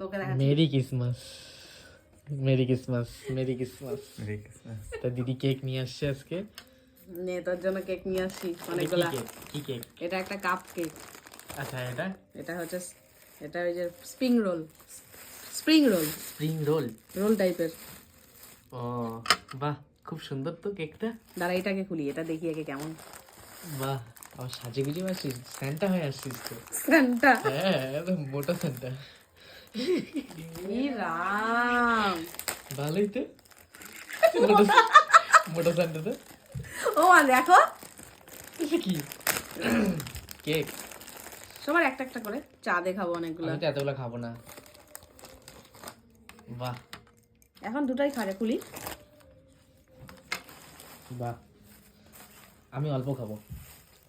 তোকে merry Christmas. Merry Christmas merry Christmas. তা দিদি কেক নিয়ে আসছে আজকে। নে তোর জন্য কেক নিয়ে আসছি কি অনেকগুলা। কেক? কি কেক? এটা একটা কাপ কেক আচ্ছা এটা? এটা হচ্ছে এটা ওই যে spring roll spring roll spring roll roll টাইপের ও বাহ খুব সুন্দর তো কেকটা। দাঁড়া এটাকে খুলি এটা দেখি আগে কেমন। বাহ আমার সাজে গুজে আসছিস স্যান্টা হয়ে আসছিস তো। স্যান্টা হ্যাঁ একদম মোটা স্যান্টা রাম? ভালোই তো। মোটা- ও মা দেখো। এটা কি? কেক। সবার একটা একটা করে চা দেখাবো অনেকগুলো। আমি তো এতগুলো খাব না। বাহ। এখন দুটাই খাবে খুলি বাহ। আমি অল্প খাব।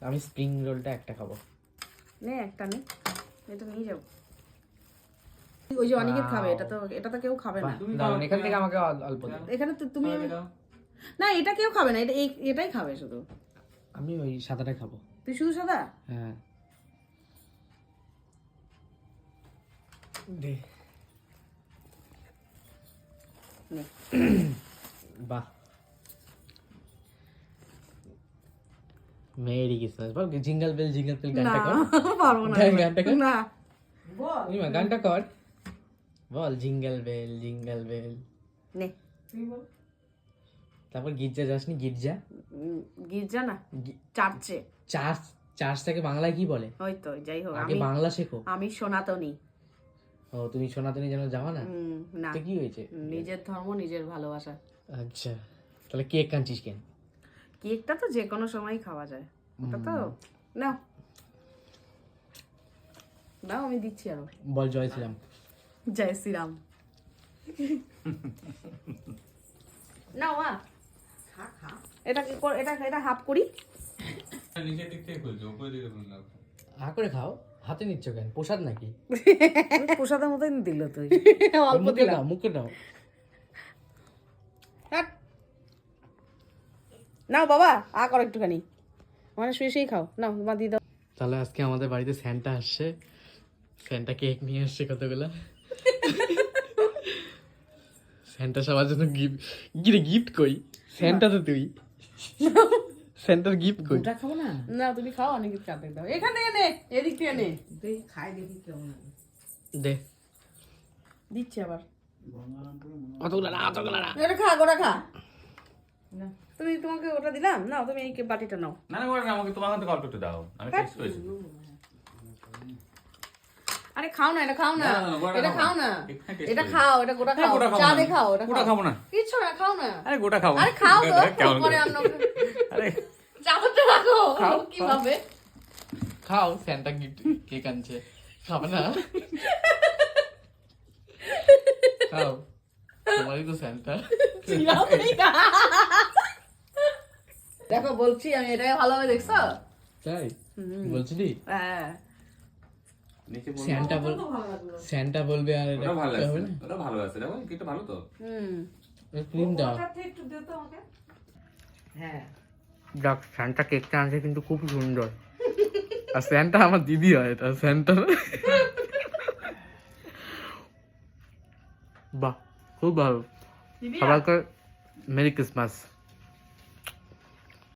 আমি স্প্রিং রোলটা একটা খাব। নে একটা নে। এটা নিয়ে যাও ওই যে অনেকে খাবে এটা তো এটা তো কেউ খাবে না। দারুণ এখান থেকে আমাকে অল্প দাও। এখানে তো তুমি না এটা কেউ খাবে না এটা এটাই খাবে শুধু। আমি ওই সাদাটা খাব। তুই শুধু সাদা? হ্যাঁ। দে। বাহ। Merry Christmas. বল জিঙ্গল বেল জিঙ্গল বেল না গানটা কর। পারব না। গানটা কর। না। নিমা গানটা কর। বল জিঙ্গল বেল জিঙ্গল বেল নে। তারপর গির্জা যাসনি গির্জা? গির্জা না চার্চে। চার্চ চার্চটাকে বাংলায় কি বলে? ওই তো যাই হোক আগে আমি বাংলা শেখো। আমি সনাতনী। ও তুমি সনাতনী যেন যাওয়া না? না। তো কি হয়েছে? নিজের ধর্ম নিজের ভালোবাসা। আচ্ছা তাহলে কেক কাঁদছিস কেন? কেকটা তো যে কোনো সময় খাওয়া যায়। ওটা তো নাও। নাও আমি দিচ্ছি আরও। বল জয় শ্রীরাম। জয় শ্রীরাম। নাও মা এটা কি কর- এটা এটা হাফ করি? নিচের দিক থেকে খুলছো উপরের দিকে খুলনা হা করে খাও। হাতে নিচ্ছ কেন? প্রসাদ নাকি? প্রসাদের মতোই দিল তুই। অল্প মুখে দিলাম। দাও মুখে দাও। নাও বাবা আ করো একটুখানি। মানে শুয়ে শুয়েই খাও। নাও মা দিয়ে দাও। তাহলে আজকে আমাদের বাড়িতে স্যান্টা আসছে। স্যান্টা কেক নিয়ে আসছে কতগুলো? স্যান্টা সবার জন্য গিফট গিরে গিফট কই? স্যান্টা তো তুই। স্যান্টার গিফট কই? খাব না? না তুমি খাও অনেক কিছু কাটে দাও। এখান থেকে নে এদিক থেকে নে। খাই দেখি কেমন দে। দিচ্ছি আবার। অতগুলো না অতগুলো না। এটা খা গোটা খা। তুমি তোমাকে ওটা দিলাম? না তুমি এই বাটিটা নাও। না না না আমাকে তোমার হাতে গল্প একটু দাও। আমি টেস্ট করেছি। আরে খাও না এটা খাও না। এটা খাও খাও না। এটা খাও এটা গোটা হ্যাঁ, খাও। চা। দিয়ে খাও এটা গোটা খাও। খাব না। কিচ্ছু না খাও না। আরে গোটা খাব। আরে খাও তো পরে আরে। চামচটা রাখো কি ভাবে খাও স্যান্টা গিফট কেক আনছে খাবে না। খাও। তোমারই তো স্যান্টা দেখো বলছি আমি এটাই ভালো হবে দেখছ? তাই? বলছিলি? হ্যাঁ। স্যান্টা বল স্যান্টা বলবে আর এটা ভালো আছে হবে না? ওটা ভালো আছে দেখো কেকটা ভালো তো। হুম। ক্রিম দাও। একটু দে তো আমাকে। হ্যাঁ। দেখ স্যান্টা কেকটা আনছে কিন্তু খুব সুন্দর। আর স্যান্টা আমার দিদি হয় এটা স্যান্টা বাহ খুব ভালো। সবাইকে মেরি ক্রিসমাস